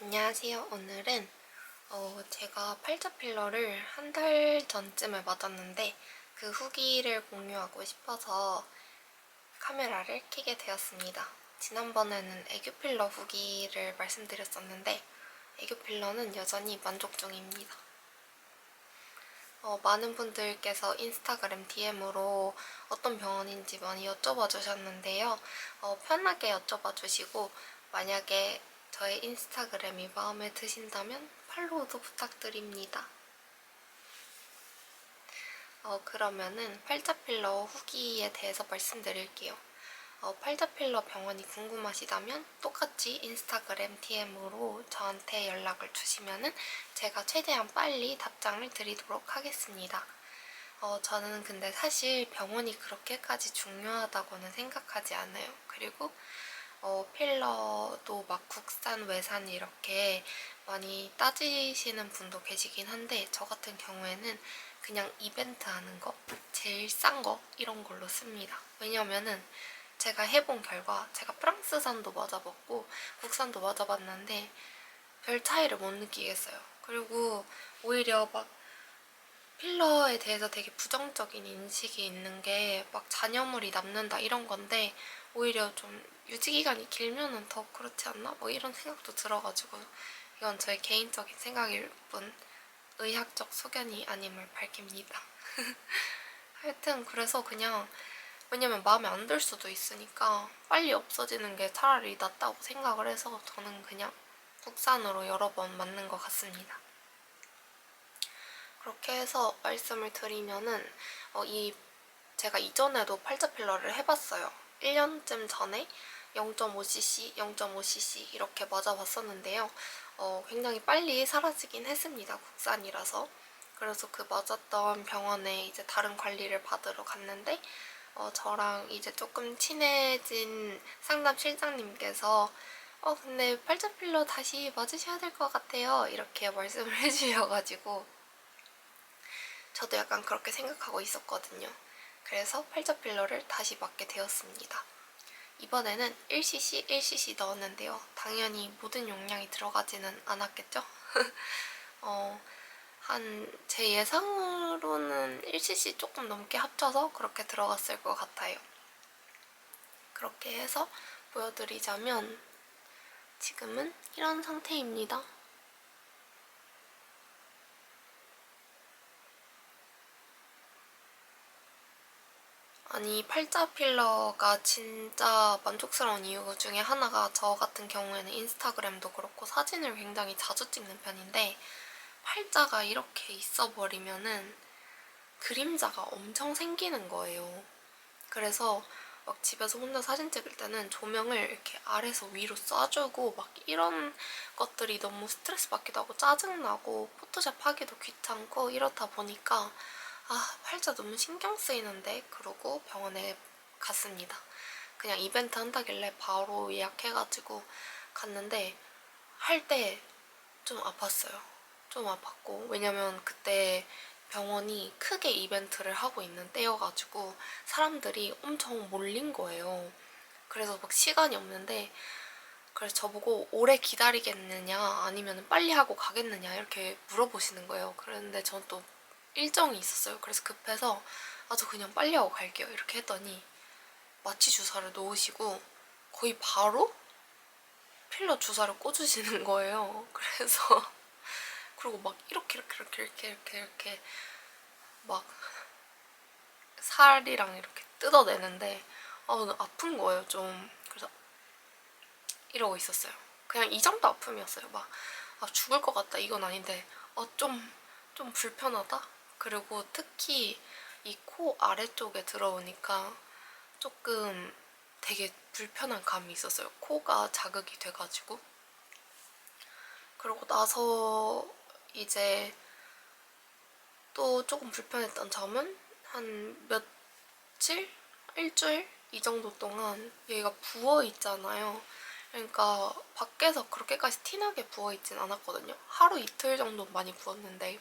안녕하세요. 오늘은 어, 제가 팔자 필러를 한 달 전쯤에 맞았는데 그 후기를 공유하고 싶어서 카메라를 켜게 되었습니다. 지난번에는 애교 필러 후기를 말씀드렸었는데 애교 필러는 여전히 만족 중입니다. 어, 많은 분들께서 인스타그램 DM으로 어떤 병원인지 많이 여쭤봐 주셨는데요. 어, 편하게 여쭤봐 주시고 만약에 저의 인스타그램이 마음에 드신다면 팔로우도 부탁드립니다. 어, 그러면은 팔자필러 후기에 대해서 말씀드릴게요. 어, 팔자필러 병원이 궁금하시다면 똑같이 인스타그램 DM으로 저한테 연락을 주시면은 제가 최대한 빨리 답장을 드리도록 하겠습니다. 어, 저는 근데 사실 병원이 그렇게까지 중요하다고는 생각하지 않아요. 그리고 어, 필러도 막 국산, 외산 이렇게 많이 따지시는 분도 계시긴 한데 저 같은 경우에는 그냥 이벤트 하는 거, 제일 싼 거 이런 걸로 씁니다. 왜냐면은 제가 해본 결과 제가 프랑스산도 맞아봤고 국산도 맞아봤는데 별 차이를 못 느끼겠어요. 그리고 오히려 막 필러에 대해서 되게 부정적인 인식이 있는 게 막 잔여물이 남는다 이런 건데 오히려 좀 유지 기간이 길면은 더 그렇지 않나? 뭐 이런 생각도 들어가지고 이건 저의 개인적인 생각일 뿐 의학적 소견이 아님을 밝힙니다. 하여튼 그래서 그냥 왜냐면 마음에 안 들 수도 있으니까 빨리 없어지는 게 차라리 낫다고 생각을 해서 저는 그냥 국산으로 여러 번 맞는 것 같습니다. 그렇게 해서 말씀을 드리면은 어, 이 제가 이전에도 팔자 필러를 해봤어요. 1년쯤 전에 0.5cc, 0.5cc 이렇게 맞아봤었는데요. 어, 굉장히 빨리 사라지긴 했습니다. 국산이라서. 그래서 그 맞았던 병원에 이제 다른 관리를 받으러 갔는데 어, 저랑 이제 조금 친해진 상담 실장님께서 어 근데 팔자 필러 다시 맞으셔야 될 것 같아요 이렇게 말씀을 해주셔가지고 저도 약간 그렇게 생각하고 있었거든요. 그래서 팔자 필러를 다시 맞게 되었습니다. 이번에는 1cc, 1cc 넣었는데요. 당연히 모든 용량이 들어가지는 않았겠죠? 어, 한 제 예상으로는 1cc 조금 넘게 합쳐서 그렇게 들어갔을 것 같아요. 그렇게 해서 보여드리자면 지금은 이런 상태입니다. 아니 팔자 필러가 진짜 만족스러운 이유 중에 하나가 저 같은 경우에는 인스타그램도 그렇고 사진을 굉장히 자주 찍는 편인데 팔자가 이렇게 있어버리면은 그림자가 엄청 생기는 거예요. 그래서 막 집에서 혼자 사진 찍을 때는 조명을 이렇게 아래서 위로 쏴주고 막 이런 것들이 너무 스트레스 받기도 하고 짜증나고 포토샵 하기도 귀찮고 이렇다 보니까 아 팔자 너무 신경 쓰이는데 그러고 병원에 갔습니다. 그냥 이벤트 한다길래 바로 예약해가지고 갔는데 할 때 좀 아팠어요. 좀 아팠고 왜냐면 그때 병원이 크게 이벤트를 하고 있는 때여가지고 사람들이 엄청 몰린 거예요. 그래서 막 시간이 없는데 그래서 저보고 오래 기다리겠느냐 아니면 빨리 하고 가겠느냐 이렇게 물어보시는 거예요. 그런데 전 또 일정이 있었어요. 그래서 급해서 아저 그냥 빨리 하고 갈게요 이렇게 했더니 마취 주사를 놓으시고 거의 바로 필러 주사를 꽂으시는 거예요. 그래서 그리고 막 이렇게 이렇게 이렇게 이렇게 이렇게 이렇게 막 살이랑 이렇게 뜯어내는데 아 오늘 아픈 거예요 좀 그래서 이러고 있었어요. 그냥 이 정도 아픔이었어요. 막 아, 죽을 것 같다 이건 아닌데 아좀좀 좀 불편하다. 그리고 특히 이 코 아래쪽에 들어오니까 조금 되게 불편한 감이 있었어요. 코가 자극이 돼가지고. 그러고 나서 이제 또 조금 불편했던 점은 한 며칠? 일주일? 이 정도 동안 여기가 부어 있잖아요. 그러니까 밖에서 그렇게까지 티나게 부어 있진 않았거든요. 하루 이틀 정도 많이 부었는데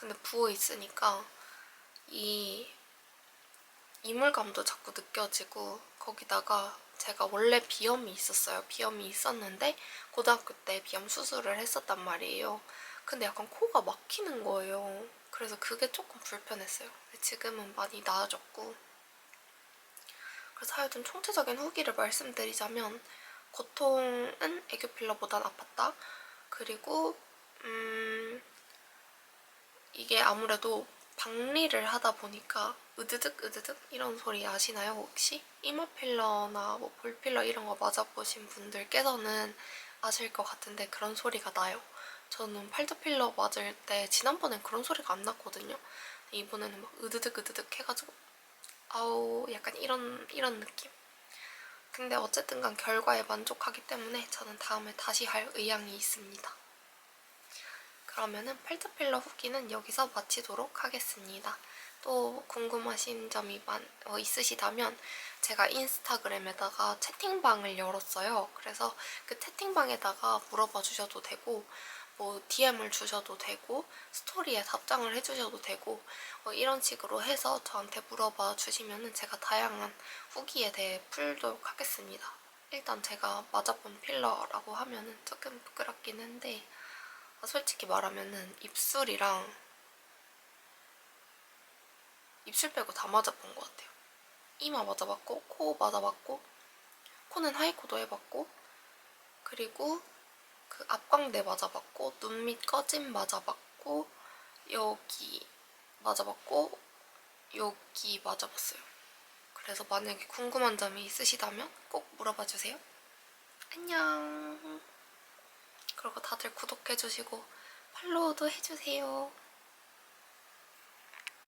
근데 부어 있으니까 이 이물감도 자꾸 느껴지고 거기다가 제가 원래 비염이 있었어요. 비염이 있었는데 고등학교 때 비염 수술을 했었단 말이에요. 근데 약간 코가 막히는 거예요. 그래서 그게 조금 불편했어요. 지금은 많이 나아졌고 그래서 하여튼 총체적인 후기를 말씀드리자면 고통은 애교 필러보단 아팠다. 그리고 음 이게 아무래도 박리를 하다 보니까 으드득 으드득 이런 소리 아시나요 혹시? 이마 필러나 뭐 볼 필러 이런 거 맞아보신 분들께서는 아실 것 같은데 그런 소리가 나요. 저는 팔자 필러 맞을 때 지난번엔 그런 소리가 안 났거든요. 이번에는 막 으드득 으드득 해가지고 아우 약간 이런 이런 느낌. 근데 어쨌든 간 결과에 만족하기 때문에 저는 다음에 다시 할 의향이 있습니다. 그러면은 팔자 필러 후기는 여기서 마치도록 하겠습니다. 또 궁금하신 점이 많, 어, 있으시다면 제가 인스타그램에다가 채팅방을 열었어요. 그래서 그 채팅방에다가 물어봐 주셔도 되고 뭐 DM을 주셔도 되고 스토리에 답장을 해주셔도 되고 어, 이런 식으로 해서 저한테 물어봐 주시면은 제가 다양한 후기에 대해 풀도록 하겠습니다. 일단 제가 맞아본 필러라고 하면은 조금 부끄럽긴 한데 아, 솔직히 말하면은 입술이랑 입술 빼고 다 맞아본 것 같아요. 이마 맞아봤고 코 맞아봤고 코는 하이코도 해봤고 그리고 그 앞광대 맞아봤고 눈 밑 꺼짐 맞아봤고 여기 맞아봤고 여기 맞아봤어요. 그래서 만약에 궁금한 점이 있으시다면 꼭 물어봐 주세요. 안녕. 그리고 다들 구독해주시고 팔로우도 해주세요.